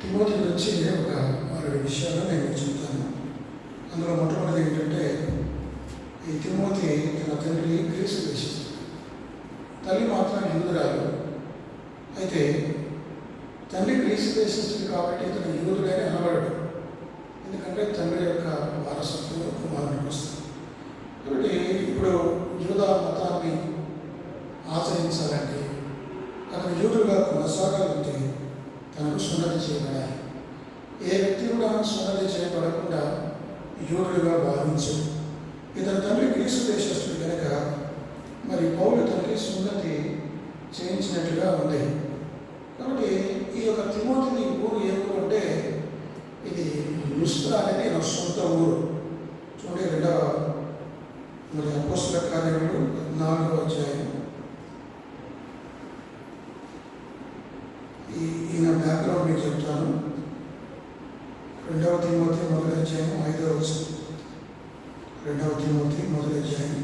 Timothy గురించి ఒక మరో విషయాలు నేను చెప్తాను. అందులో మొట్టమొదటి ఏంటంటే ఈ తిమోతి తన తండ్రి గ్రీసు దేశిస్తాడు తల్లి మాత్రం హిందురాలు అయితే తండ్రి గ్రీసు దేశిస్తుడు కాబట్టి ఇతను హిందువులుగానే అనబడడు ఎందుకంటే తండ్రి యొక్క వారసత్వం కుమారుడికి వస్తుంది. కాబట్టి ఇప్పుడు యూదా మతాన్ని ఆచరించాలంటే అతను యూదుడుగా కొనసాగాలంటే తనకు సున్నతి చేయబడాలి. ఏ వ్యక్తి కూడా సున్నతి చేయబడకుండా యూదుడుగా భావించు ఇతని తండ్రి గ్రీసు దేశస్తుడు కనుక మరి పౌలు తండ్రి సున్నతి చేయించినట్టుగా ఉంది. కాబట్టి ఈ యొక్క తిమోతిని ఊరు ఏ ఊరు అంటే ఇది లుస్త్రా అనేది నా సొంత ఊరు. చూడండి రెండవ మరి అపోస్తుల కార్యములు నాలుగవ అధ్యాయం ఈ ఈయన బ్యాక్గ్రౌండ్ మీకు చెప్తాను రెండవ తిమోతి మొదటి అధ్యాయం ఐదవ వచనం రెండవ తిమోతి మొదటి అధ్యాయం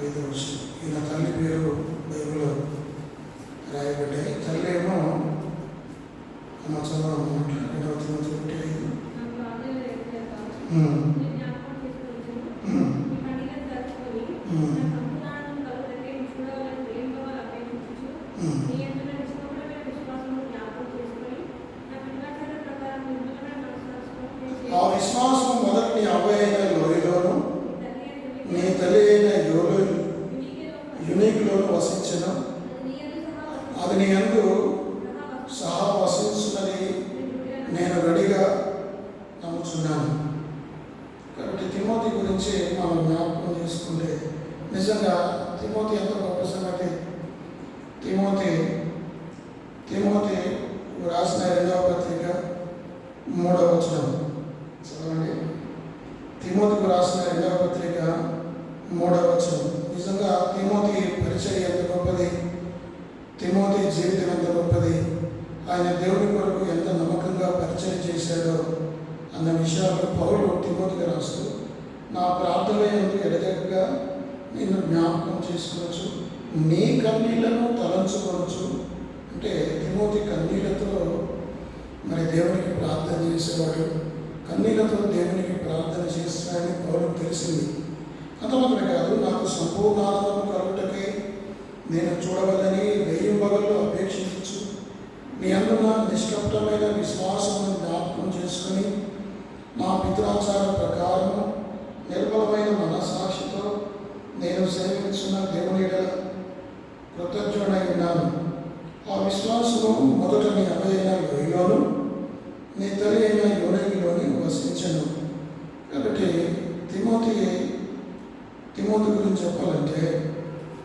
ఐదవ వచనం ఈయన తల్లి పేరు బైబిల్లో రాయబడ్డాయి తల్లి ఏమో అమ్మ చదవడం రెండవ తిమోతి ఒకటి ఐదు ఉమ్, ఉమ్, ఉమ్, ఉమ్. ఆ విశ్వాసం మొదటి నీ అబ్బాయి అయిన లోయలోను నీ తల్లి అయిన యోలో యునిక్లోను వసించను అది నీ అందు సహా వసించున్నది నేను రెడీగా నమ్ముచున్నాను కాబట్టి తిమోతి గురించి మనం జ్ఞాపకం చేసుకుంటే నిజంగా తిమోతి ఎంత గొప్ప సంగతి? తిమోతి తిమోతి రాసిన రెండవ పత్రిక మూడవ వచనం. చదవండి. తిమోతికి రాసిన రెండవ పత్రిక మూడవ వచనం. నిజంగా తిమోతి పరిచయం ఎంత గొప్పది? తిమోతి జీవితం ఎంత గొప్పది? ఆయన దేవుడి కొరకు ఎంత నమ్మకంగా పరిచయం చేశాడో అన్న విషయాలు పౌరుడు తిమోతికి రాస్తూ నా ప్రార్థన ఎందుకు నిన్ను జ్ఞాపకం చేసుకోవచ్చు. నీ కన్నీళ్ళను తలంచుకోవచ్చు. అంటే తిమోతి కన్నీళ్ళతో మరి దేవునికి ప్రార్థన చేసేవాడు. కన్నీళ్ళతో దేవునికి ప్రార్థన చేస్తాడని పౌరులకు తెలిసింది. అంతమాత్రమే కాదు నాకు సంపూర్ణ ఆనందం కలుగుటకే నేను చూడవలని వెయ్యి పగళ్ళు అపేక్షించు. మీ అందున నిష్కప్తమైన విశ్వాసమును జ్ఞాపకం చేసుకుని నా పితృాచార చేస్తున్న దేవుని కృతజ్ఞుడై ఉన్నాను ఆ విశ్వాసము మొదట నీ అన్నయ్య లోయలోను నీ తల్లి అయిన యోనగిలోని వసించను. కాబట్టి తిమోతి తిమోతి గురించి చెప్పాలంటే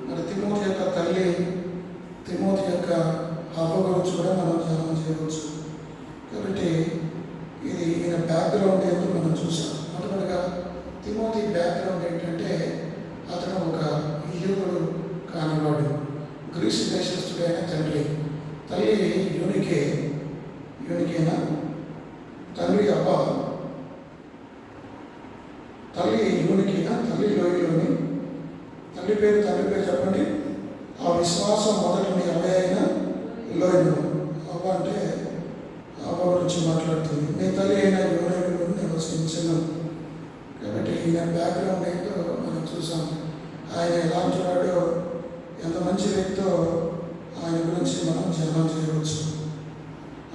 మరి తిమోతి యొక్క తల్లి తిమోతి యొక్క అవ్వ గురించి కూడా మనం ధ్యానం చేయవచ్చు. కాబట్టి ఇది ఈయన బ్యాక్గ్రౌండ్ ఏంటో మనం చూసాం? మొట్టమొదటిగా తిమోతి బ్యాక్గ్రౌండ్ ఏంటంటే అతను ఒక యూదుడు కానివాడు. గ్రీస్ దేశస్థుడైన తండ్రి. తల్లి యూనికే. యునికేనా? తండ్రి అవ్వ తల్లి యూనికేనా? తల్లి లోయలోని. తల్లి పేరు తండ్రి పేరు చెప్పండి. ఆ విశ్వాసం మొదటి మీ అవ్వ అయిన లోయలు. అవ్వ అంటే అవ్వ గురించి మాట్లాడుతుంది. మీ తల్లి అయిన యోనైలో నివసించను కాబట్టి ఈయన బ్యాక్గ్రౌండ్ ఏంటో మనం చూసాము ఆయన ఎలా ఉంటున్నాడో ఎంత మంచి వ్యక్తో ఆయన గురించి మనం ధ్యానం చేయవచ్చు.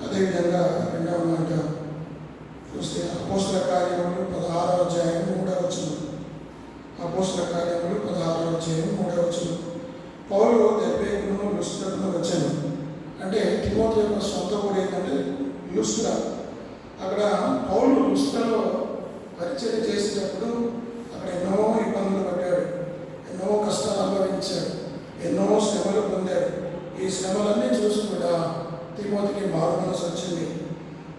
అదేవిధంగా రెండవ మాట చూస్తే అపోస్ల కార్యములు పదహారవ అధ్యాయం మూడవ వచనం. అపోస్ల కార్యములు పదహారవ అధ్యాయం మూడవ వచనం. పౌలు దెబ్బేకును లుస్త్రకును వచ్చాను. అంటే తిమోతి యొక్క సొంత ఊరు ఏంటంటే లుస్త్ర. అక్కడ పౌలు లుస్త్రలో పరిచయం చేసేటప్పుడు అక్కడ ఎన్నో ఇబ్బందులు పడ్డాడు ఎన్నో కష్టాలు అనుభవించాడు ఎన్నో శ్రమలు పొందాడు ఈ శ్రమలన్నీ చూసి కూడా తిమోతికి మారు మనసు వచ్చింది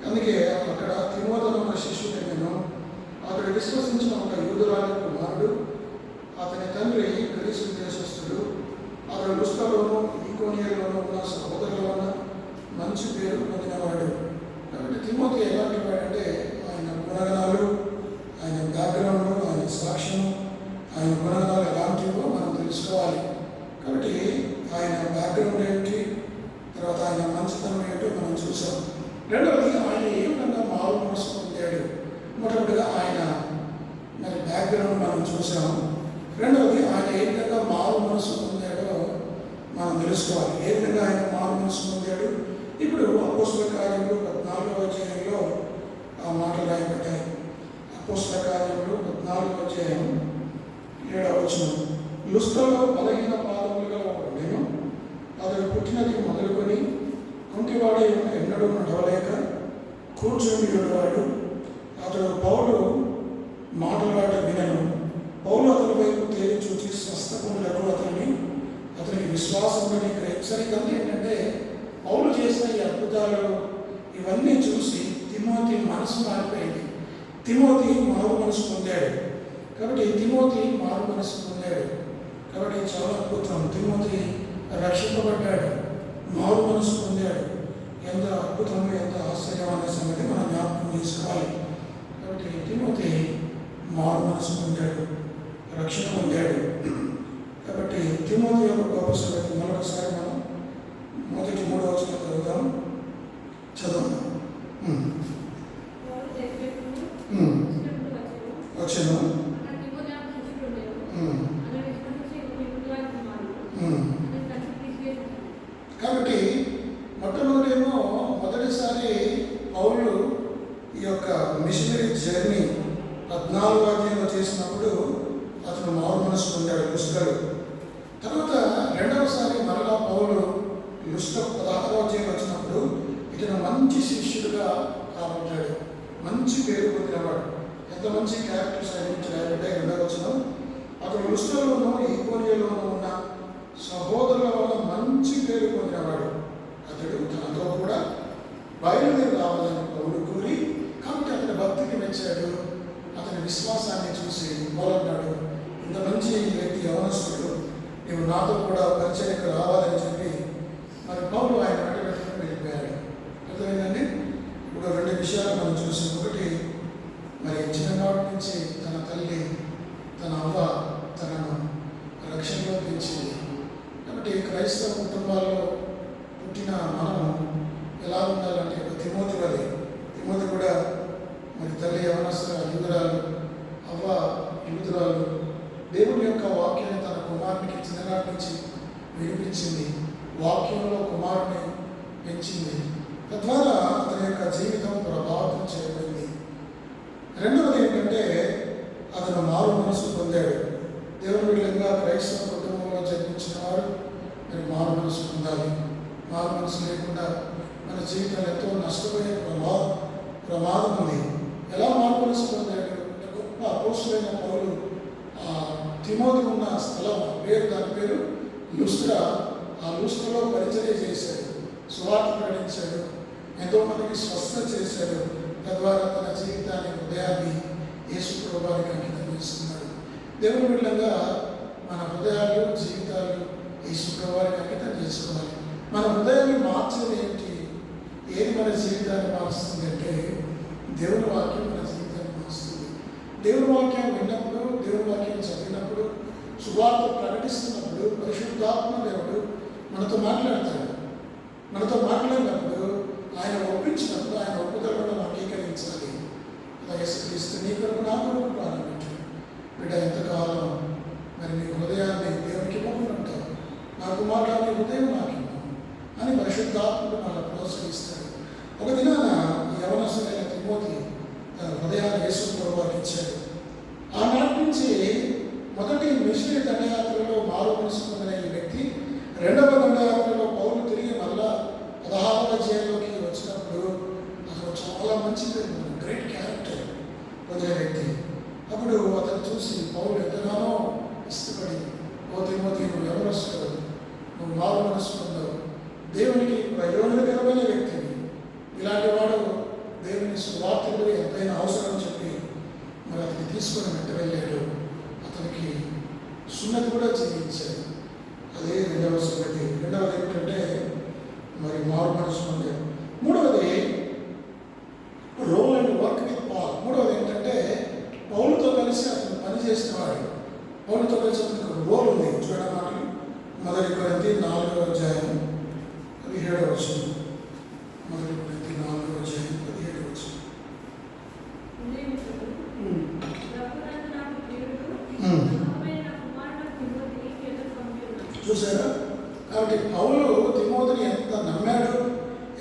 అందుకే అక్కడ తిమోతను ఒక శిష్యుడు నేను అతడు విశ్వసించిన ఒక యూదురాని కుమారుడు అతని తండ్రి గ్రీసు దేశస్థుడు అతడు లుస్కలోను ఈకోనియలోను ఉన్న సహోదరుల ఉన్న మంచి పేరు పొందినవాడు. కాబట్టి తిమోతి ఎలాంటి వాడంటే ఆయన గుణగణ ఆయన బ్యాక్గ్రౌండ్ ఆయన సాక్ష్యం ఆయన గుణగణాలు ఎలాంటివో మనం తెలుసుకోవాలి కాబట్టి ఆయన బ్యాక్గ్రౌండ్ ఏంటి తర్వాత ఆయన మంచితనం ఏంటో మనం చూసాం రెండవది ఆయన ఏ విధంగా మారు మనసు పొందాడు మొట్టమొదటిగా ఆయన మరి బ్యాక్గ్రౌండ్ మనం చూసాము రెండవది ఆయన ఏ విధంగా మారు మనసు పొందాడో మనం తెలుసుకోవాలి ఏ విధంగా ఆయన మారు మనసు పొందాడు ఇప్పుడు అపోస్తుల కార్యములు పద్నాలుగో అధ్యాయంలో ఆ మాటలు రాయబడ్డాయి అపోస్తుల కార్యములు పద్నాలుగో అధ్యాయం ఏడవ వచనం లుస్త్రలో బలహీన పాదములుగా నేను అతడు పుట్టినది మొదలుకొని కుంటివాడే ఎన్నడూ నడవలేక కూర్చొని ఉండేవాడు అతడు పౌలు మాట్లాడ వినను పౌలు అతని వైపు తేలి చూచి స్వస్థకులకు అతన్ని అతనికి విశ్వాసం అని గ్రహించారు ఏంటంటే పౌలు చేసిన ఈ అద్భుతాలు ఇవన్నీ చూసి తిమోతి మనసు మారిపోయింది. తిమోతి మారు మనసు పొందాడు. కాబట్టి తిమోతి మారు మనసు పొందాడు. కాబట్టి చాలా అద్భుతం. తిమోతి రక్షింపబడ్డాడు. మారు మనసు పొందాడు. ఎంత అద్భుతం ఎంత ఆశ్చర్యం అనే సంగతి మనం జ్ఞాపకం చేసుకోవాలి. కాబట్టి తిమోతి మారు మనసు పొందాడు. రక్షణ పొందాడు. కాబట్టి తిమోతి యొక్క గొప్ప సంగతి మరొకసారి మనం మొదటి మూడో వచ్చిన చదువుదాం. చదువుదాం. వచ్చాను అక్కడ తిమోతికి శిష్యుడుండెను. కాబట్టి మొట్టమొదటేమో మొదటిసారి పౌరులు ఈ యొక్క మిషనరీ జర్నీ పద్నాలుగు అధ్యాయంలో చేసినప్పుడు అతను మారు మనసు పొందాడు ముస్కడు తర్వాత రెండవసారి మరలా పౌలు లుస్క పదహారో అధ్యాయం వచ్చినప్పుడు ఇతను మంచి శిష్యుడుగా కాబట్టాడు మంచి పేరు పొందినవాడు ఎంత మంచి క్యారెక్టర్స్ ఆయన నుంచి రాయబడ్డాయి రెండవ వచనం. అతను లుస్కలోనూ ఈకోనియలోనూ ఉన్న సహోదరుల వల్ల మంచి పేరు పొందినవాడు అతడు తనతో కూడా బయలుదేరి రావాలని పౌరుడు కోరి కాబట్టి అతని భక్తికి మెచ్చాడు. అతని విశ్వాసాన్ని చూసి మొదలన్నాడు ఇంత మంచి వ్యక్తి యవనస్తుడు నువ్వు నాతో కూడా పరిచయకు రావాలని చెప్పి మరి పౌరులు ఆయన వెంట పెట్టుకుని వెళ్ళిపోయాడు. అర్థమైందండి? ఇప్పుడు రెండు విషయాలు మనం చూసాం ఒకటి మరి చిన్ననాటి నుంచి తన తల్లి తన అవ్వ తనను రక్షణలో పెంచింది. కాబట్టి క్రైస్తవ కుటుంబాల్లో పుట్టిన మనం ఎలా ఉండాలంటే ఒక తిమోతి వలె తిమోతి కూడా మరి తల్లి యవనస్తుల యువరాలు అవ్వ యువతురాలు దేవుని యొక్క వాక్యాన్ని తన కుమారునికి చిన్ననాటి నుంచి పెంచింది వాక్యంలో కుమారుని పెంచింది. తద్వారా అతని యొక్క జీవితం ప్రభావితం చేయబడింది. రెండవది ఏంటంటే అతను మారు మనసు పొందాడు. దేవుని విధంగా క్రైస్తవ కుటుంబంలో జన్మించిన వారు మీరు మారు మనసు పొందాలి. మారు మనసు లేకుండా మన జీవితం ఎంతో నష్టపోయే ప్రమాదం ప్రమాదం ఉంది. ఎలా మారు మనసు పొందాడు? గొప్ప అపోసులైన పౌరులు ఆ తిమోతి ఉన్న స్థలం పేరు దాని పేరు లూస్ట్ర ఆ లూస్ట్రలో పరిచర్య చేశాడు సువార్త ప్రకటించాడు ఎంతోమందికి స్వస్థ చేశాడు. తద్వారా తన జీవితాన్ని హృదయాన్ని యేసు ప్రభువానికి అంకితం చేస్తున్నాడు దేవుని బిడ్డగా మన హృదయాలు జీవితాలు యేసు ప్రభువారికి అంకితం చేసుకోవాలి. మన హృదయాన్ని మార్చేది ఏంటి? ఏది మన జీవితాన్ని మారుస్తుంది అంటే దేవుని వాక్యం మన జీవితాన్ని మారుస్తుంది దేవుని వాక్యం విన్నప్పుడు దేవుని వాక్యం చదివినప్పుడు సువార్త ప్రకటిస్తున్న పరిశుద్ధాత్మ దేవుడు మనతో మాట్లాడతాడు. మనతో మాట్లాడినప్పుడు ఆయన ఒప్పించినప్పుడు ఆయన ఒప్పుదలను అంగీకరించాలి. అలా యేసుక్రీస్తు నీ కొరకు నా కొరకు ప్రారంభించు. బిడ్డ ఎంతకాలం మరి నీ హృదయాన్ని దేవునికి ఇవ్వకుండా ఉంటావు నా కుమారుడు నీ హృదయం నాకు అని పరిశుద్ధాత్ముడు మనల్ని ప్రోత్సహిస్తాడు. ఒక దినాన యవనసులైన తిమోతి తన హృదయాన్ని యేసు పొరపాటించాడు ఆనాటి నుంచి మొదటి మిషన్ దండయాత్రలో మారు మనసుకున్న రెండవ దండయాత్రలో పౌరులు తిరిగి మళ్ళా పదహారవ జైల్లోకి వచ్చినప్పుడు అతను చాలా మంచి గ్రేట్ క్యారెక్టర్ పొందే వ్యక్తి. అప్పుడు అతను చూసి పౌరులు ఎంతగానో ఇష్టపడి ఓ తిమోతి నువ్వు ఎవరొస్తావు నువ్వు మారు మనసు దేవునికి ప్రయోజనకరమైన వ్యక్తిని ఇలాంటి వాడు దేవుని సువార్తలు ఎంతైనా అవసరం చెప్పి మరి అతన్ని తీసుకుని వెంట వెళ్ళాడు. అతనికి సున్నతి కూడా చేయించాడు అదే రెండవ సంగతి. రెండవది ఏంటంటే మరి మారు మనసు ఉంది మూడవది role and work with Paul. మూడవది ఏంటంటే పౌలతో కలిసి అతను పని చేసిన వాడు కలిసి అతనికి రోల్ ఉంది. చూడడం మొదటి కొరంతి నాలుగో అధ్యాయం పదిహేడవ వచ్చింది కాబట్టి పౌలు తిమోతిని ఎంత నమ్మాడు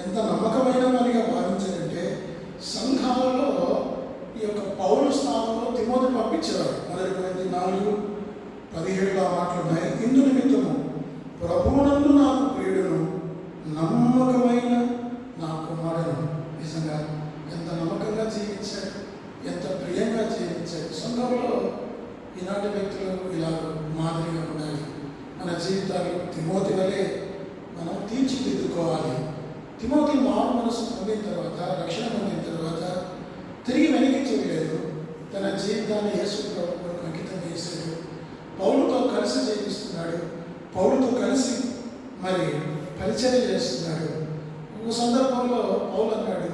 ఎంత నమ్మకమైన వారిగా భావించాడంటే సంఘాలలో ఈ యొక్క పౌలు స్థానంలో తిమోతిని పంపించేవారు మొదటి కొరింథీ నాలుగు పదిహేడులో ఆ మాటలు ఉన్నాయి ఇందు నిమిత్తము ప్రభువునందు నాకు ప్రియుడును నమ్మకమైన నా కుమారుడు నిజంగా ఎంత నమ్మకంగా జీవించాడు ఎంత ప్రియంగా జీవించాడు సంఘంలో ఈనాటి వ్యక్తులు ఇలా మాదిరిగా ఉండాలి మన జీవితాలు తిమోతి వలె మనం తీర్చిదిద్దుకోవాలి తిమోతి మారు మనసు పొందిన తర్వాత రక్షణ పొందిన తర్వాత తిరిగి వెనక్కి చూడలేదు తన జీవితాన్ని యేసు ప్రభు కొరకు అంకితం చేశాడు పౌలుతో కలిసి జీవిస్తున్నాడు పౌలుతో కలిసి మరి పరిచయం చేస్తున్నాడు ఒక సందర్భంలో పౌలు అన్నాడు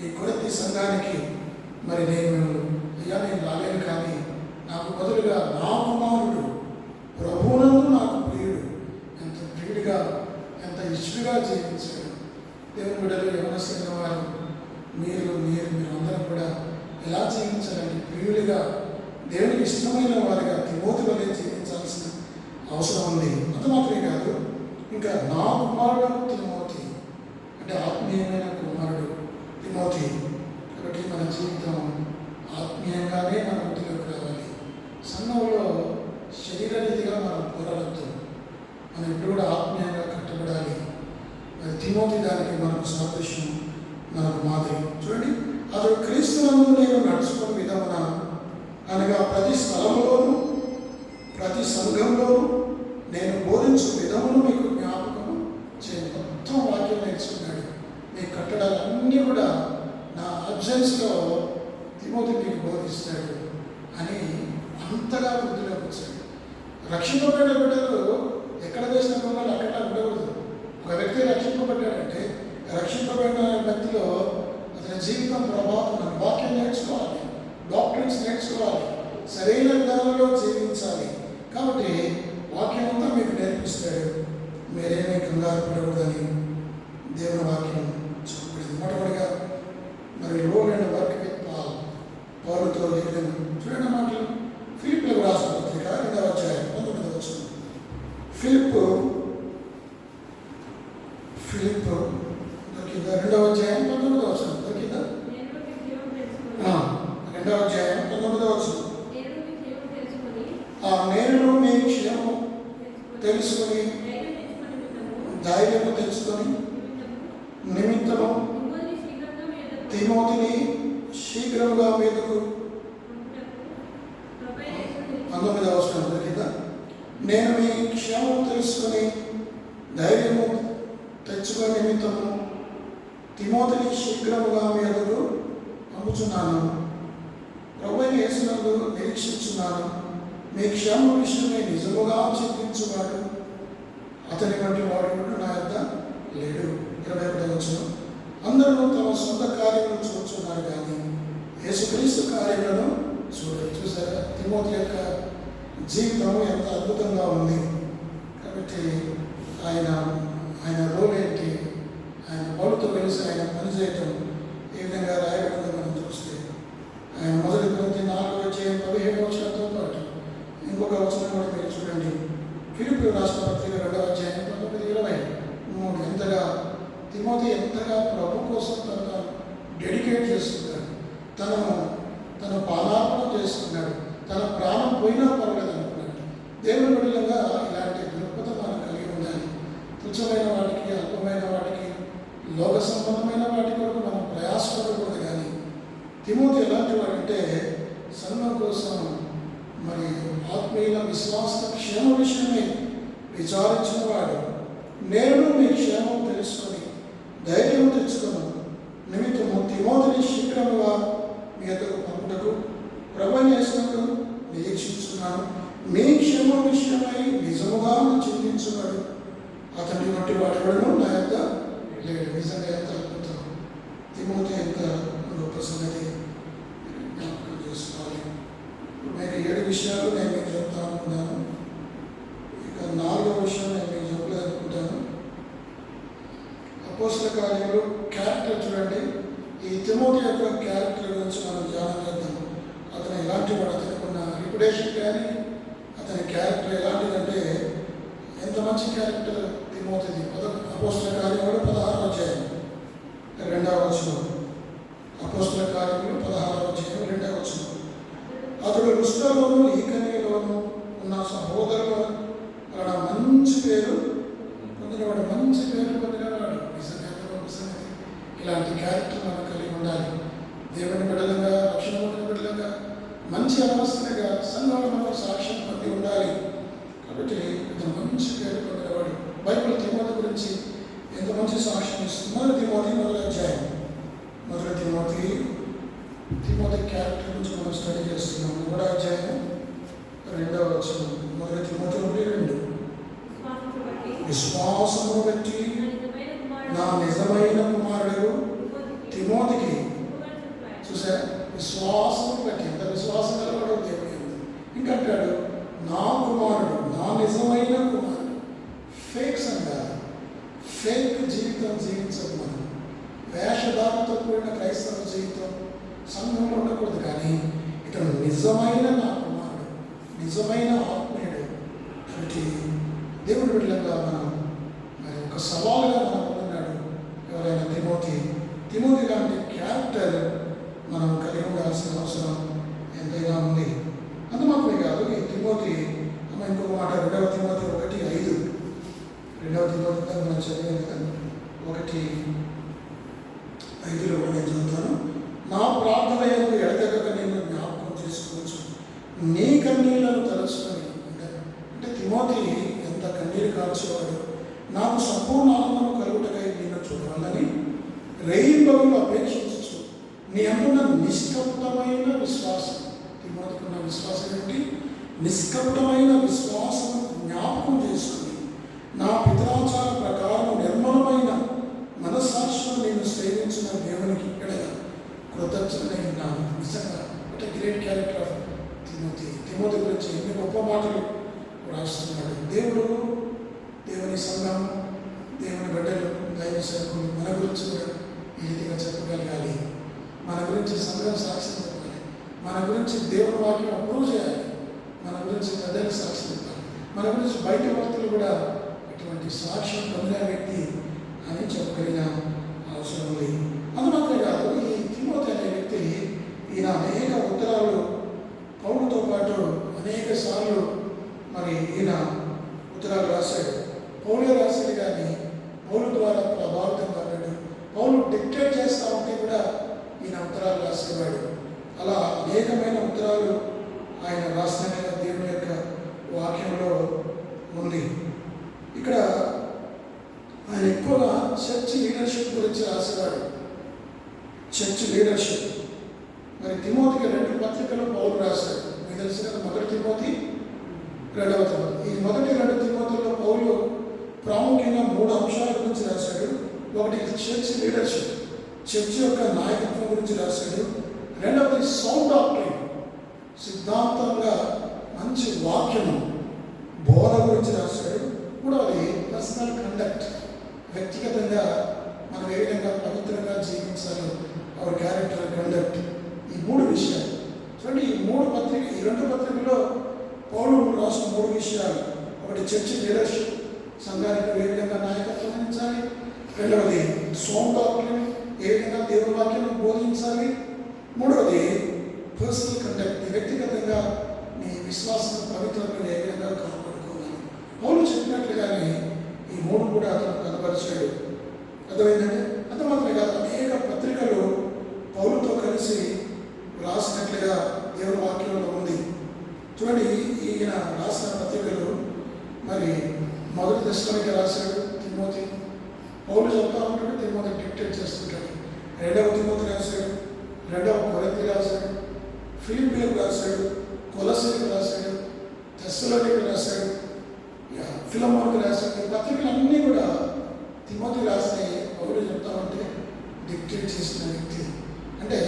ఈ కొరతి సంఘానికి మరి నేను అయ్యా నేను రాలేను కానీ నాకు బదులుగా నా కుమారుడు ప్రభువునందు నాకు ప్రియుడు ఎంత ప్రియుడిగా ఎంత ఇష్టగా జీవించారు. దేవుని బిడ్డలు యవనస్తున్న వారు మీరు మీరు మీరందరూ కూడా ఎలా జీవించాలని ప్రియులుగా దేవునికి ఇష్టమైన వారిగా తిమోతులనే జీవించాల్సిన అవసరం ఉంది. అంత మాత్రమే కాదు ఇంకా నా కుమారుడు తిమోతి అంటే ఆత్మీయమైన కుమారుడు తిమోతి కాబట్టి మన జీవితం ఆత్మీయంగానే మన వృద్ధిలోకి రావాలి. సంఘంలో శరీరరీతిగా మనం పోరాడద్దు. మనం ఎప్పుడు కూడా ఆత్మీయంగా కట్టబడాలి మరి తిమోతి దానికి మనకు సాదృశ్యం మనకు మాదిరి. చూడండి అతడు క్రీస్తునందు నేను నడుచుకున్న విధమున అనగా ప్రతి స్థలంలోనూ ప్రతి సంఘంలోనూ నేను బోధించు విధమును మీకు జ్ఞాపకం చేయండి మొత్తం వాక్యం నేర్చుకున్నాడు. మీ కట్టడాలన్నీ కూడా నా అబ్జెన్స్లో తిమోతి మీకు బోధిస్తాడు అని అంతగా వృద్ధిలోకి వచ్చాడు. రక్షణ బిడ్డలు ఎక్కడ వేసిన బొమ్మలు అక్కడ ఉండకూడదు ఒక వ్యక్తి రక్షింపబడ్డాడంటే రక్షింపబడిన వ్యక్తిలో అతని జీవితం ప్రభావం వాక్యం నేర్చుకోవాలి. డాక్టర్స్ నేర్చుకోవాలి. సరైన విధానంలో జీవించాలి. కాబట్టి వాక్యం అంతా మీకు నేర్పిస్తాడు. మీరేమీ కంగారు పడకూడదని దేవుని వాక్యం చెప్పబడింది మొట్టమొదటిగా మరి role and work with Paul పౌరులతో జరిగిన చూడండి మాటలు ఫిలిప్లకు రాసిన పత్రిక రెండవ అధ్యాయం పంతొమ్మిదవ వచ్చిన ఫిలిప్ ఫిలిప్ దొరికిందా రెండవ అధ్యాయం పంతొమ్మిదవ వచ్చిన దొరికిందా నేను మీ జీవం తెలుసుకొని ఆ, రెండవ అధ్యాయం పంతొమ్మిదవ వచ్చిన నేను మీ జీవం తెలుసుకొని ఆ నేను మీ క్షేమం తెలుసుకొని తెలుసుకొని ధైర్యం తెచ్చుకొని ధైర్యము తెచ్చుకొని నిమిత్తము నిమిత్తము ఇంకొన్ని శీఘ్రంగా మీ ఎదుట తిమోతిని శీఘ్రముగా మీదకు పంపుటకు ప్రభు యేసు పంతొమ్మిదవ అవసరం కింద? నేను మీ క్షేమం తెలుసుకొని ధైర్యము తెచ్చుకొని నిమిత్తము తిమోతిని శీఘ్రముగా మీదకు పంపుచున్నాను ప్రభు యేసునందు నిరీక్షించున్నాను. మీ క్షేమం విషయమే నిజముగా చింతించువాడు అతని వంటి వాడు కూడా నా యొక్క లేడు. ఇరవై ఒకటి వచ్చిన అందరూ తమ సొంత కార్యములు చూస్తున్నారు కానీ యేసుక్రీస్తు కార్యములను చూడ చూసారా? తిమోతి యొక్క జీవితం ఎంత అద్భుతంగా ఉంది. కాబట్టి ఆయన ఆయన రోల్ ఏంటి? ఆయన పౌరుతో కలిసి ఆయన పనిచేయటం ఏ విధంగా రాయబడిందో మనం చూస్తే ఆయన మొదటి గ్రంథి నాలుగు వచ్చే పదిహేడు వచనంతో పాటు ఇంకొక వచనం కూడా మీరు చూడండి. ఫిలిపి రాష్ట్ర పత్రిక రెండవ అధ్యాయం పంతొమ్మిది ఇరవై మూడు. ఎంతగా తిమోతి ఎంతగా ప్రభు కోసం తను డెడికేట్ చేస్తున్నాడు. తనను అపోసల కార్యంలో క్యారెక్టర్ చూడండి. ఈ తిమోటి యొక్క క్యారెక్టర్ గురించి మనం ధ్యానం చేద్దాం అతను ఎలాంటి వాడు? అతనుకున్న రిపుటేషన్ కానీ అతని క్యారెక్టర్ ఎలాంటిదంటే ఎంత మంచి క్యారెక్టర్ తిమోతిది? పద కార్యం కార్యములు పదహారు వచ్చాయి రెండవ వచ్చిన అపోస్తుల కార్యములు పదహారు వచ్చాయి రెండవ వచ్చిన అతడు రుష్ణలోను ఈ വിശ്വാസം വിശ്വാസം പറ്റി పర్సనల్ కండక్ట్ వ్యక్తిగతంగా మనం ఏ విధంగా పవిత్రంగా జీవించాలో అవర్ క్యారెక్టర్ కండక్ట్ ఈ మూడు విషయాలు. చూడండి ఈ మూడు పత్రిక ఈ రెండు పత్రికలో పౌరులు రాసిన మూడు విషయాలు. ఒకటి చర్చి లీడర్షిప్ సంఘానికి ఏ విధంగా నాయకత్వం వహించాలి? రెండవది సోమ్ ఏ విధంగా దేవవాక్యం బోధించాలి? మూడవది పర్సనల్ కండక్ట్ వ్యక్తిగతంగా నీ విశ్వాసం పవిత్రంగా ఏ విధంగా కాపాడుకోవాలి? పౌరులు చెప్పినట్లుగానే ఈ మూడు కూడా అతను కనపరిచాడు. అర్థమైందండి? అంత మాత్రమే కాదు అనేక పత్రికలు పౌరులతో కలిసి రాసినట్లుగా దేవుని వాక్యంలో ఉంది. చూడండి ఈయన రాసిన పత్రికలు మరి మొదటి దశలోకి రాశాడు తిరుమతి పౌరులు చెప్తా ఉంటాడు తిమోతి డిక్టేట్ చేస్తుంటాడు. రెండవ తిమోతి రాశాడు రెండవ కొరతి రాశాడు ఫిలిపిలకు రాశాడు కొలసరికి రాశాడు దశలోకి రాశాడు ఫిలమోర్కు రాసే పత్రికలన్నీ కూడా తిమోతి రాసిన పౌరులు చెప్తామంటే డిక్టేట్ చేసిన వ్యక్తి. అంటే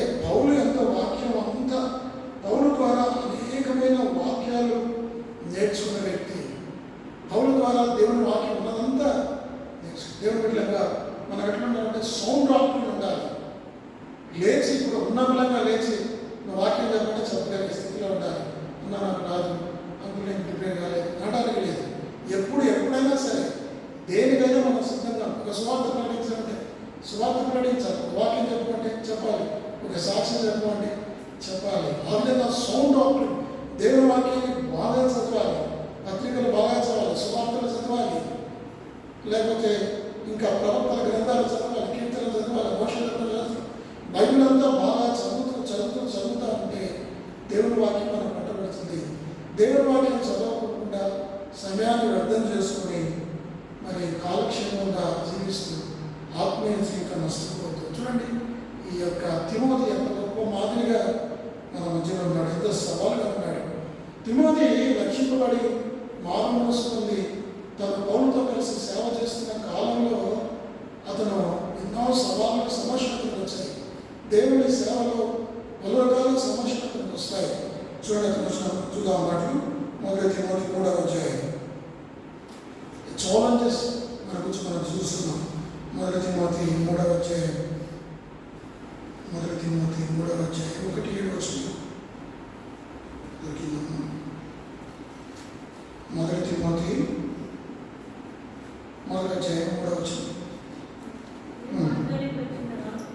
దేవుని వాక్యం చదవకుండా సమయాన్ని వ్యర్థం చేసుకొని మరి కాలక్షేమంగా జీవిస్తూ ఆత్మీయ జీవితం నష్టపోతుంది చూడండి ఈ యొక్క తిమోతి ఎంత గొప్ప మాదిరిగా మన మధ్యలో ఉన్నాడు. ఎంత సవాలుగా ఉన్నాడు. తిమోతి రక్షింపబడి మారు మనసు తన పౌరులతో కలిసి సేవ చేస్తున్న కాలంలో అతను ఎన్నో సవాళ్ళు సమస్యలు వచ్చాయి. దేవుని సేవలో పలు రకాల సమస్యలు వస్తాయి. అతను వచ్చిన చూద్దాం మాటలు మొదటి తిమోతి మూడవ అధ్యాయం ఛాలెంజెస్ మన గురించి మనం చూస్తున్నాం మొదటి తిమోతి మూడవ అధ్యాయం మొదటి తిమోతి మూడవ అధ్యాయం ఒకటి ఏడు వచ్చింది దొరికిందమ్మా మొదటి తిమోతి మొదటి అధ్యాయం మూడవ వచ్చింది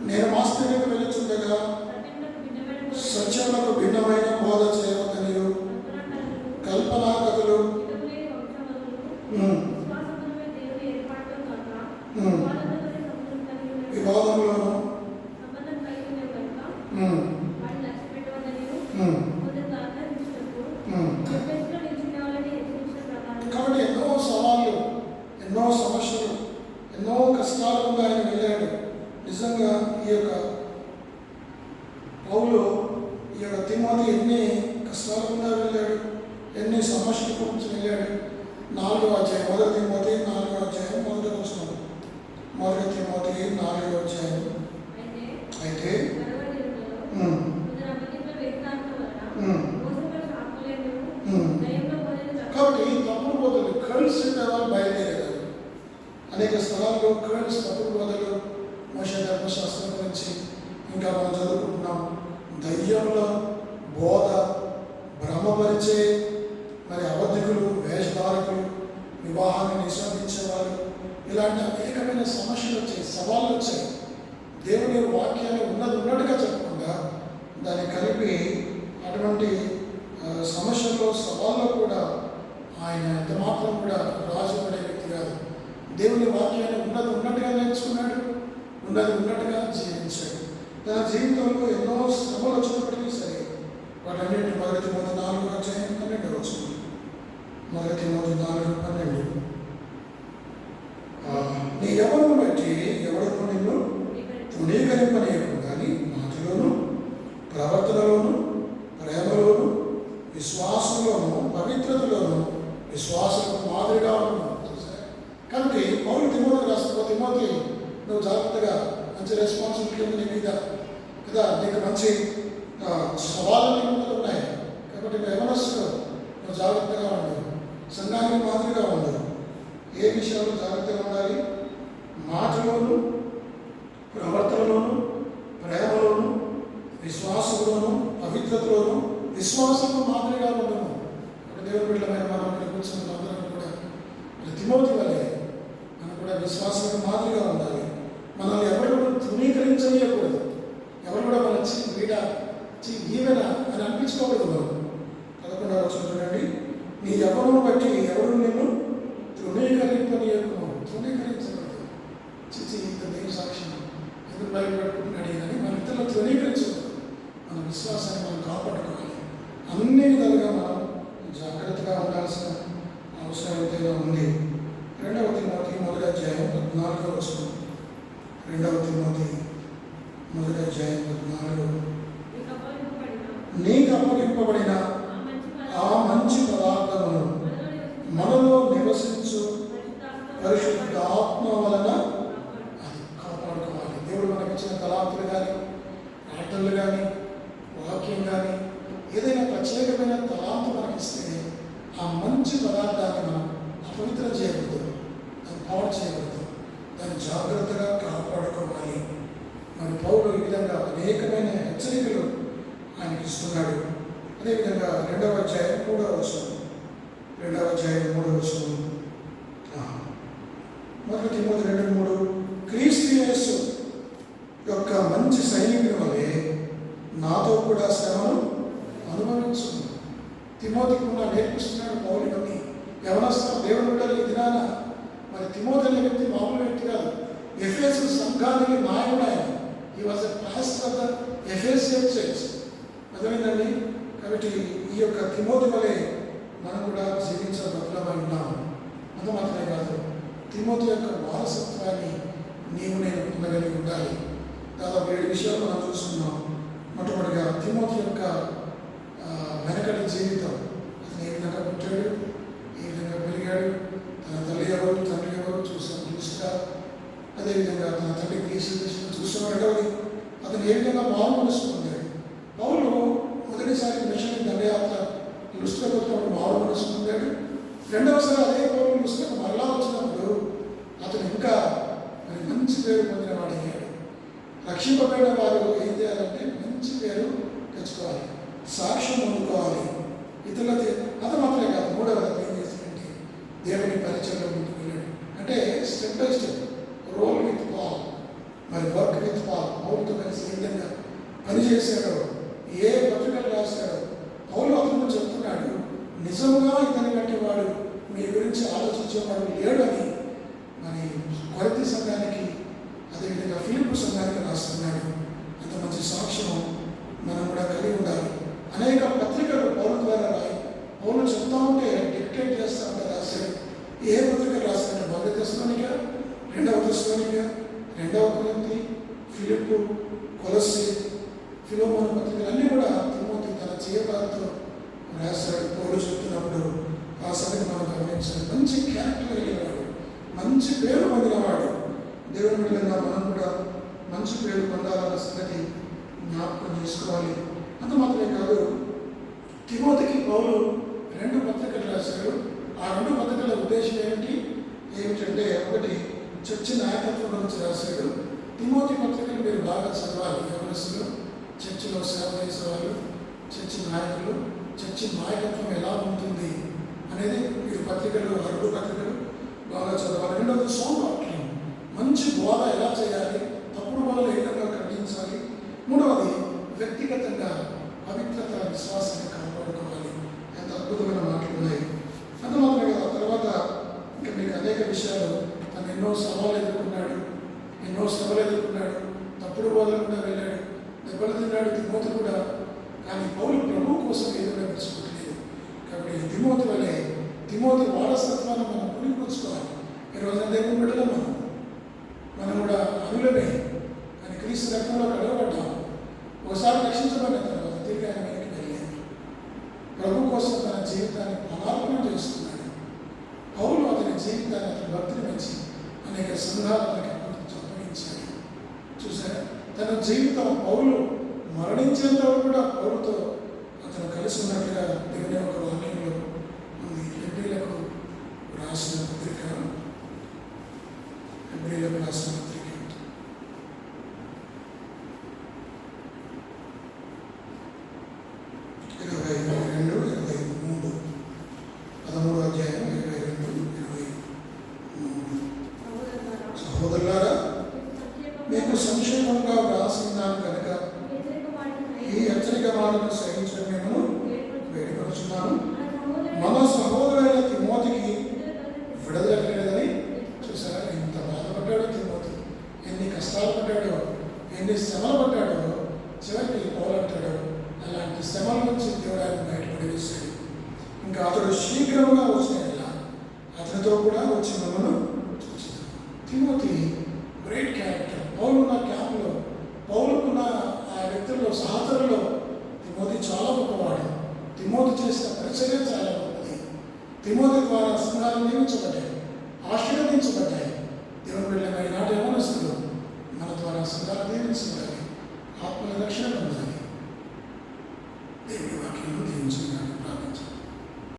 నేను మాస్టర్కి వెళ్ళుచుండగా సత్యములకు భిన్నమైన సత్యములకు భిన్నమైన బోధ బోధ చేయవద్దనియు కల్పనా కథలు, కల్పనా కథలు విలువలేని వంశములను, ఉమ్, విశ్వాసములపై దేవుని ఏర్పాటుతో కాక, ఉమ్, వాళ్ళతోనే సంబంధం కలిగి ఉన్న- వివాదములను సంబంధం కలిగి ఉన్న కనుక, ఉమ్, వాటిని లక్ష్యపెట్టవద్దనియు, ఉమ్, మొదట ఆచరించుటకు, ఉమ్. చెప్పేసిన నిలిచిన వాళ్ళని హెచ్చరించిన ప్రకారం కాబట్టి ఎన్నో సవాళ్ళు ఎన్నో సమస్యలు ఎన్నో కష్టాల గుండా ఆయన వెళ్ళాడు నిజంగా ఈ యొక్క పౌలు ఈ యొక్క తిమోతి ఎన్ని కష్టాల గుండా వెళ్ళాడు ఎన్ని సమస్యల గురించి వెళ్ళాడు నాలుగో అధ్యాయం మొదటి తిమోతి నాలుగో అధ్యాయం మొదటి వచ్చిన మొదటి తిమోతి నాలుగో అధ్యాయం అయితే అయితే మరొక దినములలో ఉమ్, కొందరు అబద్ధికుల వేదాంతం వలన ఉమ్, మోసపరచు ఆత్మలను ఉమ్. దయ్యంలో పొందిన తప్ప- కాబట్టి తప్పుడు బోధలు వాళ్ళు బయలుదేరారు. అనేక స్థలాల్లో కర్ల్స్ తప్పుడు బోధలు మోష ధర్మశాస్త్రం గురించి ఇంకా మనం చదువుకుంటున్నాం. దయ్యముల బోధ భ్రమపరిచే మరి అవధికులు వేషధారకులు వివాహాన్ని నిషేధించేవారు ఇలాంటి అనేకమైన సమస్యలు వచ్చాయి సవాళ్ళు వచ్చాయి. దేవుని వాక్యాన్ని ఉన్నది ఉన్నట్టుగా చెప్పకుండా దాన్ని కలిపి అటువంటి సమస్యల్లో సవాళ్ళు కూడా ఆయన ఎంత మాత్రం కూడా రాజు పడే వ్యక్తి కాదు దేవుని వాక్యాన్ని ఉన్నది ఉన్నట్టుగా నేర్చుకున్నాడు ఉన్నది ఉన్నట్టుగా జీవించాడు తన జీవితంలో ఎన్నో శ్రమలు వచ్చినప్పటికీ సరే వాటన్నింటి మొదటి మొదటి నాలుగు అధ్యాయం పన్నెండు వచ్చింది మొదటి మొదటి నాలుగు పన్నెండు నీ ఎవరిని బట్టి ఎవడను నిన్ను తృణీకరింపనీయకు కానీ మాటలోను ప్రవర్తనలోను ప్రేమలోను విశ్వాసంలోను పవిత్రతలోను విశ్వాసకు మాదిరిగా ఉన్నాను చూసారా? కాబట్టి పౌరు తిమోతి రాస్తున్న తిమోతి నువ్వు జాగ్రత్తగా మంచి రెస్పాన్సిబిలిటీ ఉంది నీ మీద కదా? నీకు మంచి సవాళ్ళు నీ ముందు ఉన్నాయి. కాబట్టి నువ్వు నువ్వు జాగ్రత్తగా ఉండు. సంఘానికి మాదిరిగా ఉండు. ఏ విషయంలో జాగ్రత్తగా ఉండాలి? మాటలోను ప్రవర్తనలోను ప్రేమలోను విశ్వాసంలోను పవిత్రతలోను విశ్వాసంలో మాదిరిగా ఉండము. ఒక దేవుని బిడ్డలమైన మనం ఇక్కడ కూర్చున్న అందరం కూడా మన తిమోతి వలె మనం కూడా విశ్వాసం మాదిరిగా ఉండాలి. మనల్ని ఎవరు కూడా తృణీకరించనీయకూడదు. ఎవరు కూడా మన చి వీడ చి ఈవెన అని అనిపించుకోకూడదు మనం. పదకొండవ చూడండి. నీ ఎవరిని బట్టి ఎవరు నిన్ను తృణీకరింపనీయకును తృణీకరించకూడదు. చిచి ఇంత దేవ సాక్ష్యం ఎందుకు బయలుపెట్టుకుంటున్నాడు అని మన ఇతరులతో తృణీకరించకూడదు మన విశ్వాసాన్ని మనం కాపాడుకోవాలి అన్ని విధాలుగా మనం జాగ్రత్తగా ఉండాల్సిన అవసరం ఎంతైనా ఉంది రెండవ తిమోతి మొదటి అధ్యాయం పద్నాలుగో వచనం రెండవ తిమోతి మొదటి అధ్యాయం పద్నాలుగు నీకు అప్పగింపబడిన నీకు అప్పగింపబడిన ఆ మంచి ఆ మంచి పదార్థమును మనలో మనలో నివసించు పరిశుద్ధాత్మ పరిశుద్ధాత్మ వలన కాపాడు. అది కాపాడుకోవాలి దేవుడు మనకి ఇచ్చిన తలాంతులు కానీ ప్రార్థనలు కానీ వాక్యం కానీ ఏదైనా ప్రత్యేకమైన తలాంతు మనకి ఇస్తే ఆ మంచి పదార్థాన్ని మనం అపవిత్రం చేయకూడదు దాన్ని పాడు చేయకూడదు దాన్ని జాగ్రత్తగా కాపాడుకోవాలి మరి పౌరులు ఈ విధంగా అనేకమైన హెచ్చరికలు ఆయనకి ఇస్తున్నాడు అదేవిధంగా రెండవ అధ్యాయం మూడవ వచనం రెండవ అధ్యాయం మూడవ వచనం ఆ. మొదటి తిమోతి రెండు మూడు క్రీస్తు యేసు యొక్క మంచి సైనికుని వలె నాతో కూడా శ్రమను అనుభవించుంది తిమోతికి కూడా నేర్పిస్తున్నాడు పౌలు ఇవన్నీ యవనస్థ దేవుడు బిడ్డలు ఈ దినాన మరి తిమోతి అనే వ్యక్తి మామూలు వ్యక్తి కాదు. ఎఫ్ఎస్ సంఘానికి నాయకుడు ఆయన. ఈ was a of the FSM church అర్థమైందండి? కాబట్టి ఈ యొక్క తిమోతి వలె మనం కూడా జీవించబద్రమై ఉన్నాము అంత మాత్రమే కాదు? తిమోతి యొక్క వారసత్వాన్ని నీవు నేను పొందగలిగి ఉండాలి. దాదాపు ఏడు విషయాలు మనం చూస్తున్నాం. మొట్టమొదటిగా తిమోతి యొక్క వెనకటి జీవితం. అతను ఏ విధంగా పుట్టాడు ఏ విధంగా పెరిగాడు తన తల్లి ఎవరు తండ్రి ఎవరు చూసాను చూస్తా అదేవిధంగా తన తండ్రి క్రీస్తు చూసిన రెండవది అతను ఏ విధంగా మారు మనసు పొందాడు? పౌలు మొదటిసారి మిషన్ దండయాత్ర లుస్ట్రకు వచ్చినప్పుడు మారు మనసు పొందాడు. రెండవసారి అదే పౌరులు లుస్ట్రకు మరలా వచ్చినప్పుడు అతను ఇంకా మంచి పేరు పొందిన వాడయ్యాడు. రక్షింపబడిన వారు ఏం చేయాలంటే మంచి పేరు తెచ్చుకోవాలి. సాక్ష్యం పొందుకోవాలి. ఇతరులకి అంత మాత్రమే కాదు మూడవది ఏం చేసిందంటే దేవుని పరిచయంలో ముందుకు వెళ్ళాడు. అంటే step by step role with Paul మరి వర్క్ విత్ పాల్ పౌరుతో కలిసి ఏ విధంగా పనిచేశాడో ఏ పత్రికలు రాశాడో పౌరులు అతను చెప్తున్నాడు నిజంగా ఇతని కంటే వాడు మీ గురించి ఆలోచించేవాడు లేడు అని మరి కొరతి సంఘానికి అదేవిధంగా ఫిలిప్ సంఘానికి రాస్తున్నాడు. అంత మంచి సాక్ష్యం మనం కూడా కలిగి ఉండాలి. అనేక పత్రికలు పౌరుల ద్వారా రాయి. పౌరులు చెప్తా ఉంటే డిక్టేట్ చేస్తా ఉంటే రాశారు ఏ పత్రిక రాస్తాడు మొదటి దశలోనిక రెండవ దశలోనిక రెండవ కొరింథీ ఫిలిప్ కొలసి ఫిలోమోన పత్రికలు అన్నీ కూడా తిరుమతి తన చేయబాలతో రాశాడు. పౌరులు చెప్తున్నప్పుడు ఆ సంగతి మనం గమనించాలి. మంచి క్యారెక్టర్ కలిగినవాడు మంచి పేరు పొందినవాడు దేవుని విధంగా మనం కూడా మంచి పేరు పొందాలన్న సంగతి జ్ఞాపకం చేసుకోవాలి. అంత మాత్రమే కాదు తిమోతికి పౌలు రెండు పత్రికలు రాశాడు ఆ రెండు పత్రికల ఉద్దేశం ఏమిటి? ఏమిటంటే ఒకటి చర్చి నాయకత్వం గురించి రాశాడు తిమోతి పత్రికలు మీరు బాగా చదవాలి ఎవరస్తులు చర్చిలో సేవ చేసేవాళ్ళు చర్చి నాయకులు చర్చి నాయకత్వం ఎలా ఉంటుంది అనేది మీరు పత్రికలు ఆ పత్రికలు బాగా చదవాలి. రెండవది సోమ్ మంచి బోధ ఎలా చేయాలి? తప్పుడు బోధలు ఏ విధంగా ఖండించాలి? మూడవది వ్యక్తిగతంగా పవిత్రత విశ్వాసాన్ని కాపాడుకోవాలి. ఎంత అద్భుతమైన మాటలు ఉన్నాయి. అంత మాత్రమే కదా తర్వాత ఇంకా మీకు అనేక విషయాలు తను ఎన్నో సవాలు ఎదుర్కొన్నాడు ఎన్నో శ్రమలు ఎదుర్కొన్నాడు తప్పుడు బోధలు కూడా వెళ్ళాడు దెబ్బలు తిన్నాడు తిమోతి కూడా. కానీ పౌలు ప్రభు కోసం ఏదైనా విడిచిపెట్టలేదు కాబట్టి తిమోతి వలె తిమోతి వారసత్వాన్ని మనం పుణిపుచ్చుకోవాలి ఈ రోజున దేవుని బిడ్డలో మనం? మనం కూడా అనులమే కానీ క్రీస్తు రక్తంలో కడగబడ్డాం ఒకసారి రక్షించబడిన తర్వాత తిరిగి ఆయన వెనక్కి వెళ్ళలేదు ప్రభు కోసం తన జీవితాన్ని పదార్పణ చేస్తున్నాడు. పౌలు అతని జీవితాన్ని అతని భక్తిని మెచ్చి అనేక సంఘాలు అతనికి అప్పగించాడు. చూసారా? తన జీవితం పౌలు మరణించేంత వరకు కూడా పౌరుతో అతను కలిసి ఉన్నట్లుగా దేవుని ఒక వాక్యంలో ఉంది. ఎబ్రిలకు రాసిన పత్రిక. ఎబ్రిలకు రాసిన పత్రిక ఇరవై రెండు ఇరవై మూడు పదమూడు అధ్యాయం ఇరవై రెండు ఇరవై మూడు సహోదరులారా మీకు సంక్షేమంగా వ్రాసిందాను కనుక ఈ హెచ్చరిక మాటను సహించడం మేము వేడుకొచ్చున్నాను మన సహోదరుల తిమోతికి విడుదల లేదని చూసారా? ఎంత బాధపడ్డాడో తిమోతి? ఎన్ని కష్టాలు పడ్డాడో ఎన్ని శ్రమలు పడ్డాడో చివరికి పోలంటాడు అలాంటి శ్రమల నుంచి దేవుడు ఆయన బయటపడి వేశాడు ఇంకా అతడు శీఘ్రంగా వచ్చిన